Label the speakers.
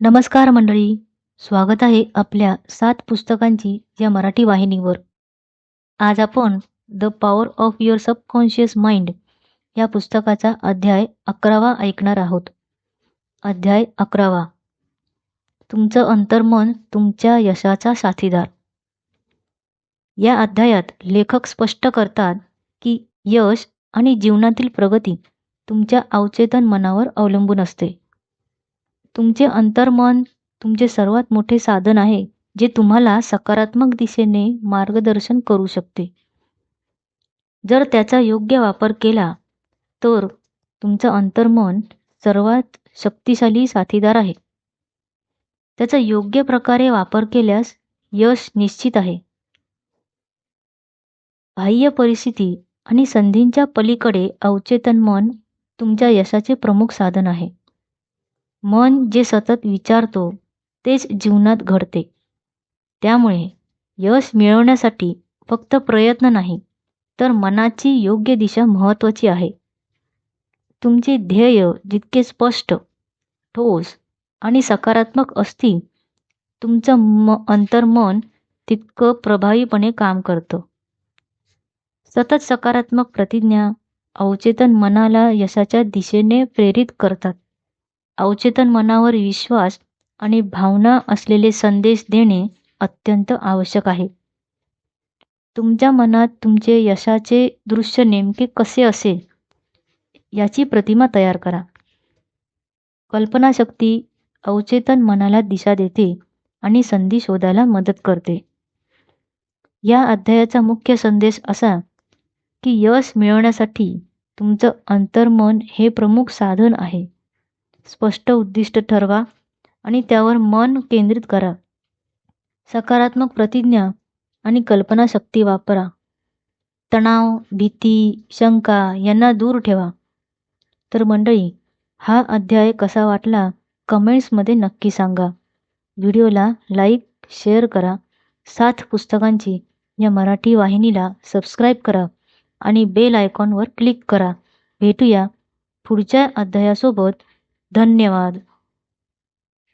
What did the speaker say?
Speaker 1: नमस्कार मंडळी. स्वागत आहे आपल्या सात पुस्तकांची या मराठी वाहिनीवर. आज आपण the power of your subconscious mind या पुस्तकाचा अध्याय अकरावा ऐकणार आहोत. अध्याय अकरावा. तुमचं अंतर्मन तुमच्या यशाचा साथीदार. या अध्यायात लेखक स्पष्ट करतात की यश आणि जीवनातील प्रगती तुमच्या अवचेतन मनावर अवलंबून असते. तुमचे अंतर्मन तुमचे सर्वात मोठे साधन आहे जे तुम्हाला सकारात्मक दिशेने मार्गदर्शन करू शकते. जर त्याचा योग्य वापर केला तर तुमचं अंतर्मन सर्वात शक्तिशाली साथीदार आहे. त्याचा योग्य प्रकारे वापर केल्यास यश निश्चित आहे. बाह्य परिस्थिती आणि संधींच्या पलीकडे अवचेतन मन तुमच्या यशाचे प्रमुख साधन आहे. मन जे सतत विचारतो तेच जीवनात घडते. त्यामुळे यश मिळवण्यासाठी फक्त प्रयत्न नाही तर मनाची योग्य दिशा महत्त्वाची आहे. तुमचे ध्येय जितके स्पष्ट ठोस आणि सकारात्मक असतील तुमचं म अंतर्मन तितकं प्रभावीपणे काम करतं. सतत सकारात्मक प्रतिज्ञा अवचेतन मनाला यशाच्या दिशेने प्रेरित करतात. अवचेतन मनावर विश्वास आणि भावना असलेले संदेश देणे अत्यंत आवश्यक आहे. तुमच्या मनात तुमचे यशाचे दृश्य नेमके कसे असेल याची प्रतिमा तयार करा. कल्पनाशक्ती अवचेतन मनाला दिशा देते आणि संधी शोधायला मदत करते. या अध्यायाचा मुख्य संदेश असा की यश मिळवण्यासाठी तुमचं अंतर्मन हे प्रमुख साधन आहे. स्पष्ट उद्दिष्ट ठरवा आणि त्यावर मन केंद्रित करा. सकारात्मक प्रतिज्ञा आणि कल्पनाशक्ती वापरा. तणाव भीती शंका यांना दूर ठेवा. तर मंडळी हा अध्याय कसा वाटला कमेंट्समध्ये नक्की सांगा. व्हिडिओला लाईक शेअर करा. साथ पुस्तकांची या मराठी वाहिनीला सबस्क्राईब करा आणि बेल आयकॉनवर क्लिक करा. भेटूया पुढच्या अध्यायासोबत. धन्यवाद.